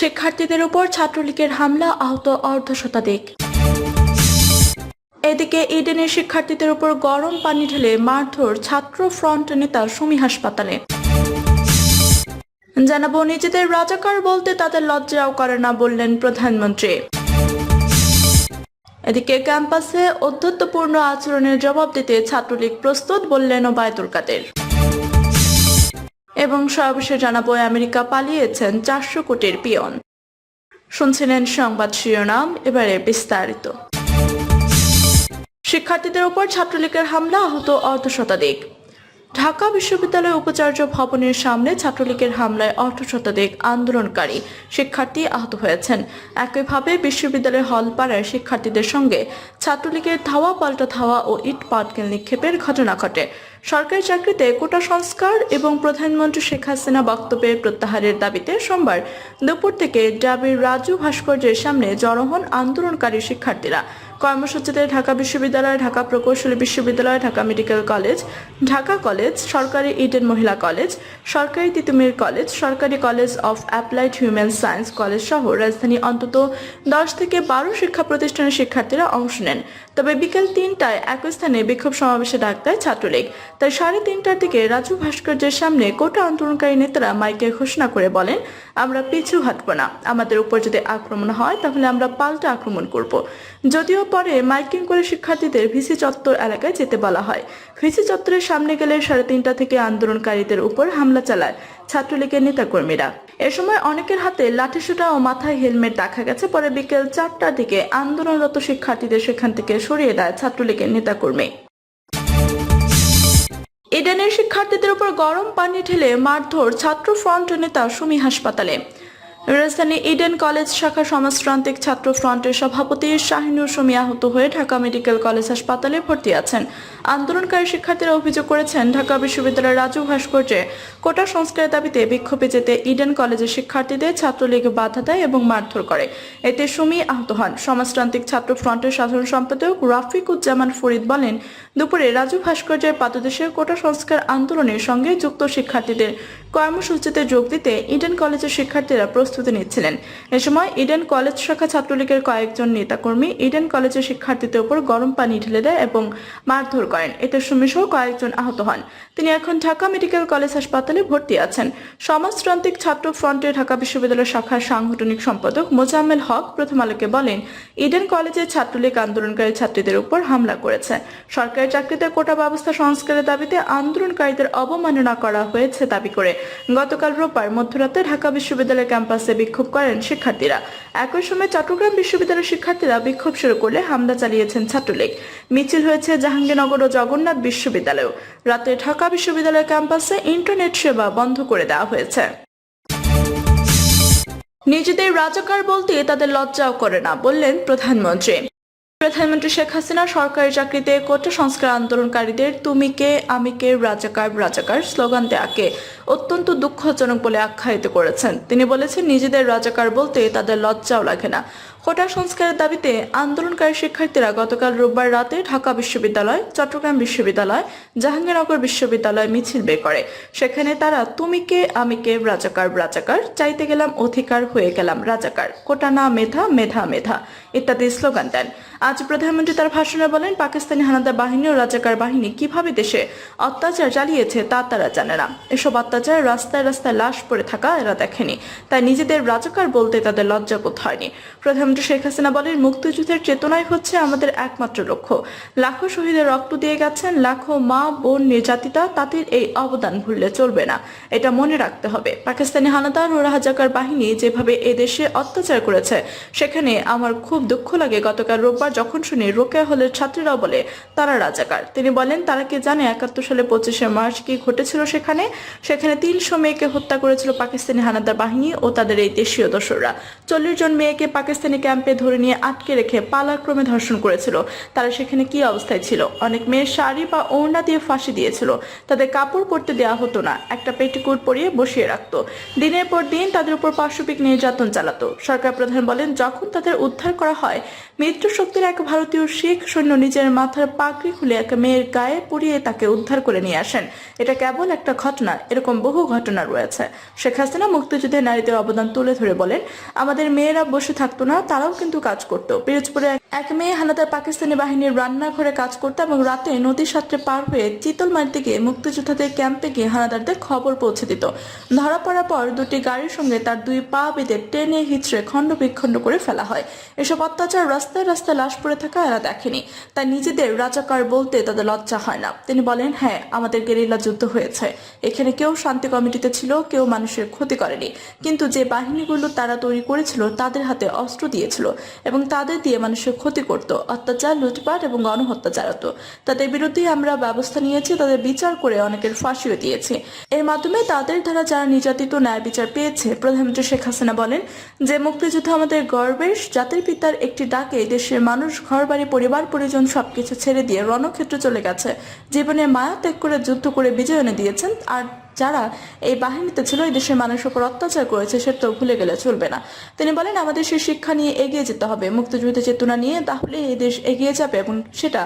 শিক্ষার্থীদের উপর ছাত্রলীগের হামলা আহত অর্ধ শতাধিক এদিকে ইডেনের শিক্ষার্থীদের উপর গরম পানি ঢেলে মারধর ছাত্র ফ্রন্ট নেতা সুমি হাসপাতালে। জানাব, নিজেদের রাজাকার বলতে তাদের লজ্জাও করে না বললেন প্রধানমন্ত্রী। এদিকে ক্যাম্পাসে অধ্যত্বপূর্ণ আচরণের জবাব দিতে ছাত্রলীগ প্রস্তুত বললেন ওবায়দুল কাদের। এবং সর্বশেষ জানাব, আমেরিকা পালিয়েছেন চারশো কোটির পিয়ন। শুনছিলেন সংবাদ শিরোনাম, এবারে বিস্তারিত। শিক্ষার্থীদের উপর ছাত্রলীগের হামলা, আহত অর্ধ শতাধিক। ঢাকা বিশ্ববিদ্যালয় উপাচার্য ভবনের সামনে ছাত্রলীগের হামলায় অর্ধ শতাধিক আন্দোলনকারী শিক্ষার্থী আহত হয়েছেন। একইভাবে বিশ্ববিদ্যালয় হল পাড়ায় শিক্ষার্থীদের সঙ্গে ছাত্রলীগের ধাওয়া, পাল্টা ধাওয়া ও ইট পাটকেল নিক্ষেপের ঘটনা ঘটে। সরকারি চাকরিতে কোটা সংস্কার এবং প্রধানমন্ত্রী শেখ হাসিনা বক্তব্যের প্রত্যাহারের দাবিতে সোমবার দুপুর থেকে ডাবির রাজু ভাস্কর্যের সামনে জড়ো হন আন্দোলনকারী শিক্ষার্থীরা কর্মসূচিতে ঢাকা বিশ্ববিদ্যালয়, ঢাকা প্রকৌশলী বিশ্ববিদ্যালয়, Dhaka medical college, Dhaka college, সরকারি ইডেন মহিলা কলেজ, সরকারি তিতুমির কলেজ, সরকারি college of applied human science college সহ রাজধানী অন্তত দশ থেকে বারো শিক্ষা প্রতিষ্ঠানের শিক্ষার্থীরা অংশ নেন। তবে বিকেল তিনটায় একই স্থানে বিক্ষোভ সমাবেশে ডাক দেয় ছাত্রলীগ। তাই সাড়ে তিনটার দিকে রাজু ভাস্কর্যের সামনে কোটা আন্দোলনকারী নেতারা মাইকে ঘোষণা করে বলেন, আমরা পিছু হাঁটব না। আমাদের উপর যদি আক্রমণ হয়, তাহলে আমরা পাল্টা আক্রমণ করব। যদিও পরে মাইকিং করে শিক্ষার্থীদের ভিসি চত্বর এলাকায় যেতে বলা হয়। ভিসি চত্বরের সামনে গেলে সাড়ে তিনটা থেকে আন্দোলনকারীদের উপর হামলা চালায় ছাত্রলীগের নেতাকর্মীরা। এ সময় অনেকের হাতে লাঠিসোঁটা ও মাথায় হেলমেট দেখা গেছে। পরে বিকেল চারটার দিকে আন্দোলনরত শিক্ষার্থীদের সেখান থেকে সরিয়ে দেয় ছাত্রলীগের নেতাকর্মী। ইডেনের শিক্ষার্থীদের উপর গরম পানি ঢেলে মারধর ছাত্র ফ্রন্ট নেতা সুমি হাসপাতালে। রাজধানী ইডেন কলেজ শাখা সমাজতান্ত্রিক ছাত্র ফ্রন্টের সভাপতি শাহিনুর সুমি আহত হয়ে ঢাকা মেডিকেল কলেজ হাসপাতালে ভর্তি আছেন। আন্দোলনকারী শিক্ষার্থীরা অভিযোগ করেছেন, ঢাকা বিশ্ববিদ্যালয়ের রাজু ভাস্কর্যে কোটা সংস্কারের দাবিতে বিক্ষোভে যেতে ইডেন কলেজের শিক্ষার্থীদের ছাত্রলীগ বাধা দেয় এবং মারধর করে। এতে সুমি আহত হন। সমাজতান্ত্রিক ছাত্র ফ্রন্টের সাধারণ সম্পাদক রাফিকুজ্জামান ফরিদ বলেন, দুপুরে রাজু ভাস্কর্যের পাদদেশে কোটা সংস্কার আন্দোলনের সঙ্গে যুক্ত শিক্ষার্থীদের কর্মসূচিতে যোগ দিতে ইডেন কলেজের শিক্ষার্থীরা প্রস্তুতি নিচ্ছিলেন। এ সময় ইডেন কলেজ শাখা ছাত্রলীগের কয়েকজন নেতাকর্মী ইডেন কলেজের শিক্ষার্থীদের উপর গরম পানি ঢেলে দেয় এবং মারধর করেন। এতে সুমিসহ কয়েকজন আহত হন। তিনি এখন ঢাকা মেডিকেল কলেজ হাসপাতালে ভর্তি আছেন। সমাজতান্ত্রিক ছাত্র ফ্রন্টের ঢাকা বিশ্ববিদ্যালয় শাখার সাংগঠনিক সম্পাদক মোজাম্মেল হক প্রথম আলোকে বলেন, ইডেন কলেজের ছাত্রলীগ আন্দোলনকারী ছাত্রীদের উপর হামলা করেছে। সরকারি চাকরিতে কোটা ব্যবস্থা সংস্কারের দাবিতে আন্দোলনকারীদের অবমাননা করা হয়েছে দাবি করে। গতকাল রোববার মধ্যরাতে ঢাকা বিশ্ববিদ্যালয় ক্যাম্পাসে বিক্ষোভ করেন শিক্ষার্থীরা। একই সময় চট্টগ্রাম বিশ্ববিদ্যালয়ের শিক্ষার্থীরা বিক্ষোভ শুরু করলে হামলা চালিয়েছেন ছাত্রলীগ। মিছিল হয়েছে জাহাঙ্গীরনগর ও জগন্নাথ বিশ্ববিদ্যালয়েও। রাতে ঢাকা বিশ্ববিদ্যালয় ক্যাম্পাসে ইন্টারনেট সেবা বন্ধ করে দেওয়া হয়েছে। নিজেদের রাজাকার বলতে তাদের লজ্জাও করে না বললেন প্রধানমন্ত্রী। প্রধানমন্ত্রী শেখ হাসিনা সরকারি চাকরিতে কোটা সংস্কার আন্দোলনকারীদের তুমি কে আমি কে রাজাকার রাজাকার স্লোগান দেয়াকে অত্যন্ত দুঃখজনক বলে আখ্যায়িত করেছেন। তিনি বলেছেন, নিজেদের রাজাকার বলতে তাদের লজ্জাও লাগে না। কোটা সংস্কারের দাবিতে আন্দোলনকারী শিক্ষার্থীরা গতকাল রোববার রাতে ঢাকা বিশ্ববিদ্যালয়, চট্টগ্রাম বিশ্ববিদ্যালয়, জাহাঙ্গীরনগর বিশ্ববিদ্যালয় মিছিল বের করে। সেখানে তারা তুমি কে আমি কে রাজাকার রাজাকার, চাইতে গেলাম অধিকার, হয়ে গেলাম রাজাকার। কোটা না মেধা মেধা মেধা। ইত্যাদি স্লোগান দেন। আজ প্রধানমন্ত্রী তার ভাষণে বলেন, পাকিস্তানি হানাদার বাহিনী ও রাজাকার বাহিনী কীভাবে দেশে অত্যাচার চালিয়েছে তা তারা জানে না। এসব অত্যাচার রাস্তায় রাস্তায় লাশ পড়ে থাকা এরা দেখেনি। তাই নিজেদের রাজাকার বলতে তাদের লজ্জাবোধ হয়নি। প্রধানমন্ত্রী শেখ হাসিনা বলেন, মুক্তিযুদ্ধের চেতনাই হচ্ছে আমাদের একমাত্র লক্ষ্য। লাখো শহীদের রক্ত দিয়ে গেছেন, লাখো মা, বোন, নির্যাতিতা, তাদের এই অবদান ভুললে চলবে না। এটা মনে রাখতে হবে। পাকিস্তানি হানাদার ও রাজাকার বাহিনী যেভাবে এদেশে অত্যাচার করেছে, সেখানে আমার খুব দুঃখ লাগে। গতকাল রোববার যখন শুনি, রোকেয়া হলের ছাত্রীরাও বলে, তারা রাজাকার। তিনি বলেন, তারা কি জানে একাত্তর সালে পঁচিশে মার্চ কি ঘটেছিল সেখানে? সেখানে তিনশো মেয়েকে হত্যা করেছিল পাকিস্তানি হানাদার বাহিনী ও তাদের এই দেশীয় দোসররা। চল্লিশ জন মেয়েকে পাকিস্তানি ক্যাম্পে ধরে নিয়ে আটকে রেখে পালাক্রমে ধর্ষণ করেছিল। তারা সেখানে কি অবস্থায় ছিল? অনেক মেয়ের শাড়ি বা ওড়না দিয়ে ফাঁসি দিয়েছিল। তাদের কাপড় পরতে দেওয়া হতো না। একটা পেটিকুট পরিয়ে বসিয়ে রাখতো। দিনের পর দিন তাদের উপর পাশবিক নির্যাতন চালাতো। সরকার প্রধান বলেন, যখন তাদের উদ্ধার করা হয়, মিত্র শক্তির এক ভারতীয় শিখ সৈন্য নিজের মাথার পাগড়ি খুলে এক মেয়ের গায়ে পরিয়ে তাকে উদ্ধার করে নিয়ে আসেন। এটা কেবল একটা ঘটনা, এরকম বহু ঘটনা রয়েছে। শেখ হাসিনা মুক্তিযুদ্ধে নারীদের অবদান তুলে ধরে বলেন, আমাদের মেয়েরা বসে থাকতো না তারাও কিন্তু কাজ করতো। পিরোজপুরে এক- মেয়ে হানাদার পাকিস্তানি বাহিনীর রান্নাঘরে কাজ করতো এবং রাতে নদীর সাঁতরে পার হয়ে চিতলমারিতে গিয়ে মুক্তিযোদ্ধাদের ক্যাম্পে গিয়ে হানাদারদের খবর পৌঁছে দিত। ধরা পড়ার পর দুটি গাড়ির সঙ্গে তার দুই পা বেঁধে টেনে হিচড়ে খণ্ড বিখণ্ড করে ফেলা হয়। এসব অত্যাচার রাস্তায় রাস্তায় লাশ পড়ে থাকা এরা দেখেনি। তাই নিজেদের রাজাকার বলতে তাদের লজ্জা হয় না। তিনি বলেন হ্যাঁ আমাদের গেরিলা যুদ্ধ হয়েছে। এখানে কেউ শান্তি কমিটিতে ছিল, কেউ মানুষের ক্ষতি করেনি। কিন্তু যে বাহিনীগুলো তারা তৈরি করেছিল, তাদের হাতে অস্ত্র দিয়েছিল এবং তাদের দিয়ে মানুষের ক্ষতি করত অত্যাচার, লুটপাট এবং গণহত্যা চালাতো তাদের বিরুদ্ধে আমরা ব্যবস্থা নিয়েছি, তাদের বিচার করে অনেকের ফাঁসিও দিয়েছি এর মাধ্যমে তাদের দ্বারা যারা নির্যাতিত ন্যায় বিচার পেয়েছে, প্রধানমন্ত্রী শেখ হাসিনা বলেন যে, মুক্তিযুদ্ধ আমাদের গর্বের, জাতির পিতার একটি ডাকে দেশের মানুষ ঘর বাড়ি পরিবার, পরিজন সবকিছু ছেড়ে দিয়ে রণক্ষেত্রে চলে গেছে। জীবনে মায়া ত্যাগ করে, যুদ্ধ করে বিজয় এনে দিয়েছেন, আর যারা এই বাহিনীতে ছিল, এই দেশের মানুষের উপর অত্যাচার করেছে সেটা ভুলে গেলে চলবে না। তিনি বলেন, আমাদের সেই শিক্ষা নিয়ে এগিয়ে যেতে হবে, মুক্তিযুদ্ধের চেতনা নিয়ে, তাহলে এই দেশ এগিয়ে যাবে এবং সেটা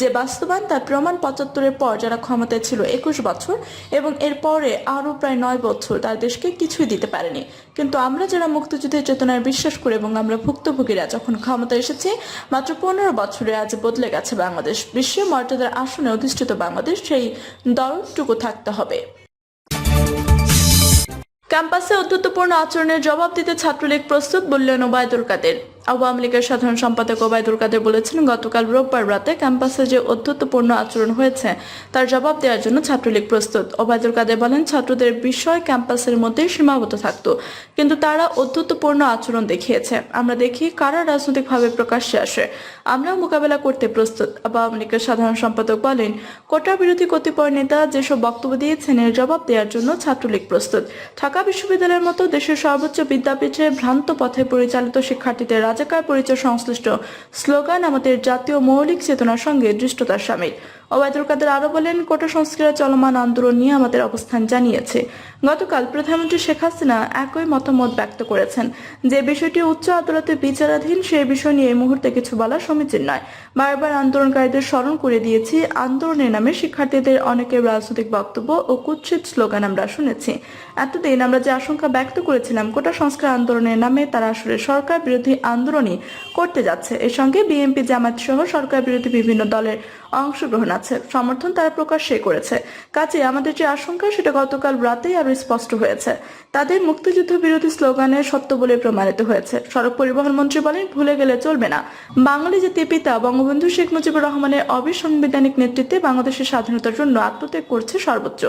যে বাস্তবায়ন, তার প্রমাণ পঁচাত্তরের পর যারা ক্ষমতায় ছিল একুশ বছর এবং এর পরে আরও প্রায় নয় বছর তার দেশকে কিছুই দিতে পারেনি। কিন্তু আমরা যারা মুক্তিযুদ্ধের চেতনায় বিশ্বাস করি এবং আমরা ভুক্তভোগীরা, যখন ক্ষমতা এসেছি, মাত্র পনেরো বছরে আজ বদলে গেছে বাংলাদেশ। বিশ্ব মর্যাদার আসনে অধিষ্ঠিত বাংলাদেশ, সেই দরটুকু থাকতে হবে। ক্যাম্পাসে অধ্যত্বপূর্ণ আচরণের জবাব দিতে ছাত্রলীগ প্রস্তুত বললেন ওবায়দুল কাদের। আওয়ামী লীগের সাধারণ সম্পাদক ওবায়দুল কাদের বলেছেন, গতকাল রোববার রাতে ক্যাম্পাসে যে অধ্যত্বপূর্ণ আচরণ হয়েছে, তার জবাব দেওয়ার জন্য ছাত্রলীগ প্রস্তুত। ওবায়দুল কাদের বলেন, ছাত্রদের বিষয় ক্যাম্পাসের মধ্যে সীমাবদ্ধ থাকতো, কিন্তু তারা অধ্যত্বপূর্ণ আচরণ দেখিয়েছে। আমরা দেখি কারা রাজনৈতিকভাবে প্রকাশ্যে আসে। আমরাও মোকাবেলা করতে প্রস্তুত, আওয়ামী লীগের সাধারণ সম্পাদক বলেন, কোটা বিরোধী কতিপয় নেতা যেসব বক্তব্য দিয়েছেন, এর জবাব দেওয়ার জন্য ছাত্রলীগ প্রস্তুত। ঢাকা বিশ্ববিদ্যালয়ের মতো দেশের সর্বোচ্চ বিদ্যাপীঠে ভ্রান্ত পথে পরিচালিত শিক্ষার্থীদের রাজাকার পরিচয় সংশ্লিষ্ট স্লোগান আমাদের জাতীয় মৌলিক চেতনার সঙ্গে দৃষ্টতার সামিল। ওবায়দুল কাদের আরও বলেন, কোটা সংস্কারের চলমান আন্দোলন নিয়ে আমাদের অবস্থান জানিয়েছে। গতকাল প্রধানমন্ত্রী শেখ হাসিনা একই মতামত ব্যক্ত করেছেন যে, বিষয়টি উচ্চ আদালতে বিচারাধীন, সেই বিষয় নিয়ে এই মুহূর্তে কিছু বলা সমীচীন নয়। বারবার আন্দোলনকারীদের স্মরণ করে দিয়েছি আন্দোলনের নামে শিক্ষার্থীদের অনেকের রাজনৈতিক বক্তব্য ও কুৎসিত স্লোগান আমরা শুনেছি। এতদিন আমরা যে আশঙ্কা ব্যক্ত করেছিলাম, কোটা সংস্কার আন্দোলনের নামে তারা আসলে সরকার বিরোধী আন্দোলনই করতে যাচ্ছে। এর সঙ্গে বিএনপি জামাত সহ সরকার বিরোধী বিভিন্ন দলের অংশগ্রহণ আছে। সমর্থন তারা প্রকাশ্যে করেছে। কাজে আমাদের যে আশঙ্কা, সেটা গতকাল রাতেই আরও স্পষ্ট হয়েছে। তাদের মুক্তিযুদ্ধ বিরোধী স্লোগানের সত্য বলে প্রমাণিত হয়েছে। সড়ক পরিবহন মন্ত্রী বলেন, ভুলে গেলে চলবে না। বাঙালি জাতির পিতা বঙ্গবন্ধু শেখ মুজিবুর রহমানের অবিসাংবিধানিক নেতৃত্বে বাংলাদেশের স্বাধীনতার জন্য আত্মত্যাগ করছে সর্বোচ্চ।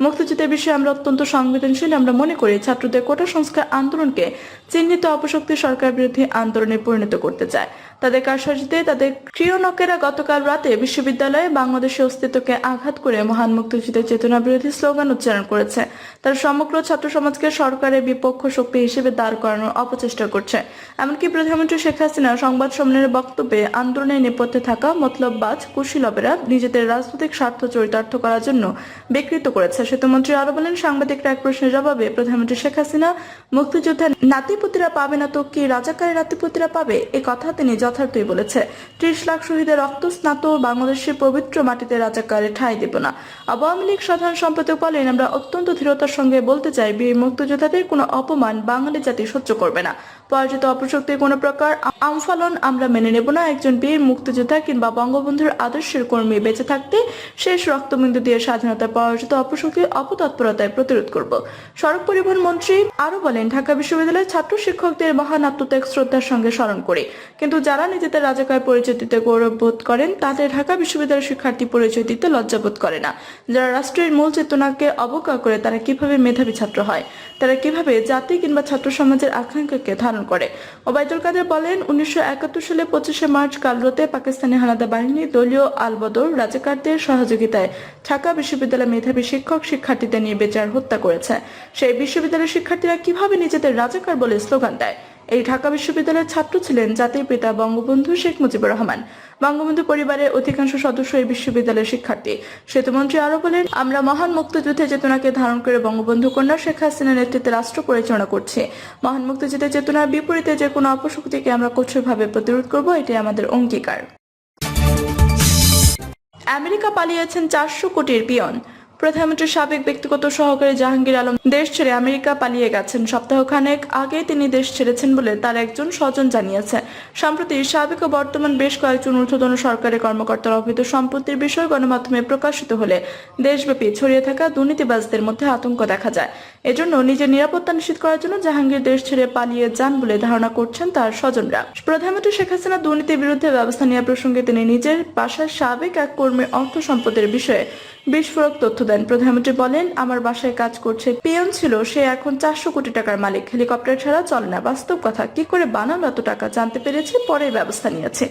মুক্তিযুদ্ধের বিষয়ে আমরা অত্যন্ত সংবেদনশীল। আমরা মনে করি, ছাত্রদের কোটা সংস্কার আন্দোলনকে চিহ্নিত অপশক্তি সরকার বিরোধী আন্দোলনে পরিণত করতে চায়। তাদের কারসাজিতে তাদের ক্রিয়নকেরা গতকাল রাতে বিশ্ববিদ্যালয়ে বাংলাদেশের অস্তিত্বকে আঘাত করে মহান মুক্তিযুদ্ধের চেতনা বিরোধী স্লোগান উচ্চারণ করেছে। তারা সমগ্র ছাত্র সমাজকে সরকারের বিপক্ষ শক্তি হিসেবে দাঁড় করানোর অপচেষ্টা করছে। এমনকি প্রধানমন্ত্রী শেখ হাসিনা সংবাদ সম্মেলনের বক্তব্যে আন্দোলনের নেপথ্যে থাকা মতলববাজ কুশীলবেরা নিজেদের রাজনৈতিক স্বার্থ চরিতার্থ করার জন্য বিকৃত করেছে। সেতুমন্ত্রী আরও বলেন, সাংবাদিকরা এক প্রশ্নের জবাবে প্রধানমন্ত্রী শেখ হাসিনা, মুক্তিযোদ্ধার নাতিপুতিরা পাবে না তো কি রাজাকারের নাতিপুতিরা পাবে? এ কথা তিনি যথার্থই বলেছে। ত্রিশ লাখ শহীদের রক্ত স্নাত বাংলাদেশের পবিত্র মাটিতে রাজাকারে ঠাঁই দেব না। আওয়ামী লীগ সাধারণ সম্পাদক বলেন, আমরা অত্যন্ত দৃঢ়তার সঙ্গে বলতে চাই, বীর মুক্তিযোদ্ধাদের কোনো অপমান বাঙালি জাতি সহ্য করবে না। পরাজিত অপশক্তির কোনো প্রকার আমফালন আমরা মেনে নেব না। একজন বীর মুক্তিযোদ্ধা কিংবা বঙ্গবন্ধুর আদর্শের কর্মী বেঁচে থাকতে শেষ রক্তবিন্দু দিয়ে স্বাধীনতার পরাজিত অপশক্তির অপতৎপরতায় প্রতিরোধ করব। সড়ক পরিবহন মন্ত্রী আরও বলেন, ঢাকা বিশ্ববিদ্যালয়ের ছাত্র শিক্ষকদের মহান আত্মত্যাগ শ্রদ্ধার সঙ্গে স্মরণ করে। কিন্তু যারা নিজেদের রাজাকার পরিচয় দিতে গৌরব বোধ করেন, তাদের ঢাকা বিশ্ববিদ্যালয়ের শিক্ষার্থী পরিচয় দিতে লজ্জাবোধ করে না। যারা রাষ্ট্রের মূল চেতনাকে অবজ্ঞা করে, তারা কীভাবে মেধাবী ছাত্র হয়? তারা কীভাবে জাতি কিংবা ছাত্র সমাজের আকাঙ্ক্ষাকে ধারণ করে? ওবায়দুল কাদের বলেন, উনিশশো একাত্তর সালে পঁচিশে মার্চ কালরতে পাকিস্তানি হানাদা বাহিনী দলীয় আলবদর রাজাকারদের সহযোগিতায় ঢাকা বিশ্ববিদ্যালয়ের মেধাবী শিক্ষক শিক্ষার্থীদের নিয়ে বেচার হত্যা করেছে। সেই বিশ্ববিদ্যালয়ের শিক্ষার্থীরা কীভাবে নিজেদের রাজাকার বলে স্লোগান দেয়? এই ঢাকা বিশ্ববিদ্যালয়ের ছাত্র ছিলেন জাতির পিতা বঙ্গবন্ধু শেখ মুজিবুর রহমান। বঙ্গবন্ধু পরিবারের অধিকাংশ সদস্য এই বিশ্ববিদ্যালয়ের শিক্ষার্থী। সেতুমন্ত্রী আরও বলেন, আমরা মহান মুক্তিযুদ্ধের চেতনাকে ধারণ করে বঙ্গবন্ধু কন্যা শেখ হাসিনার নেতৃত্বে রাষ্ট্র পরিচালনা করছে। মহান মুক্তিযুদ্ধের চেতনার বিপরীতে যে কোনো অপশক্তিকে আমরা কঠোরভাবে প্রতিরোধ করব, এটাই আমাদের অঙ্গীকার। আমেরিকা পালিয়েছেন চারশো কোটির পিয়ন। প্রধানমন্ত্রীর সাবেক ব্যক্তিগত সহকারী জাহাঙ্গীর আলম দেশ ছেড়ে আমেরিকা পালিয়ে গেছেন। সপ্তাহখানেক আগে তিনি দেশ ছেড়েছেন বলে তার একজন স্বজন জানিয়েছে। সম্প্রতি সাবেক ও বর্তমান বেশ কয়েকজন ঊর্ধ্বতন সরকারি কর্মকর্তার অবৈধ সম্পত্তির বিষয় গণমাধ্যমে প্রকাশিত হলে দেশব্যাপী ছড়িয়ে থাকা দুর্নীতিবাজদের মধ্যে আতঙ্ক দেখা যায়। এজন্য নিজের নিরাপত্তা নিশ্চিত করার জন্য জাহাঙ্গীর দেশ ছেড়ে পালিয়ে যান বলে ধারণা করছেন তার স্বজনরা। প্রধানমন্ত্রী শেখ হাসিনা দুর্নীতির বিরুদ্ধে ব্যবস্থা নেওয়ার প্রসঙ্গে তিনি নিজের বাসার সাবেক এক কর্মীর অর্থ সম্পদের বিষয়ে বিস্ফোরক তথ্য দেন। প্রধানমন্ত্রী বলেন, আমার বাসায় কাজ করছে পিয়ন ছিল, সে এখন চারশো কোটি টাকার মালিক। হেলিকপ্টার ছাড়া চলে না। বাস্তব কথা, কি করে বানানো এত টাকা জানতে পেরেছে, পরে ব্যবস্থা নিয়েছে।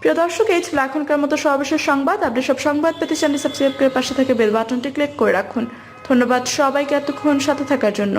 প্রিয় দর্শক, এই ছিল এখনকার মতো সর্বশেষ সংবাদ। আপনি সব সংবাদ পেতে চ্যানেল সাবস্ক্রাইব করে পাশে থেকে বেল বাটনটি ক্লিক করে রাখুন। ধন্যবাদ সবাইকে এতক্ষণ সাথে থাকার জন্য।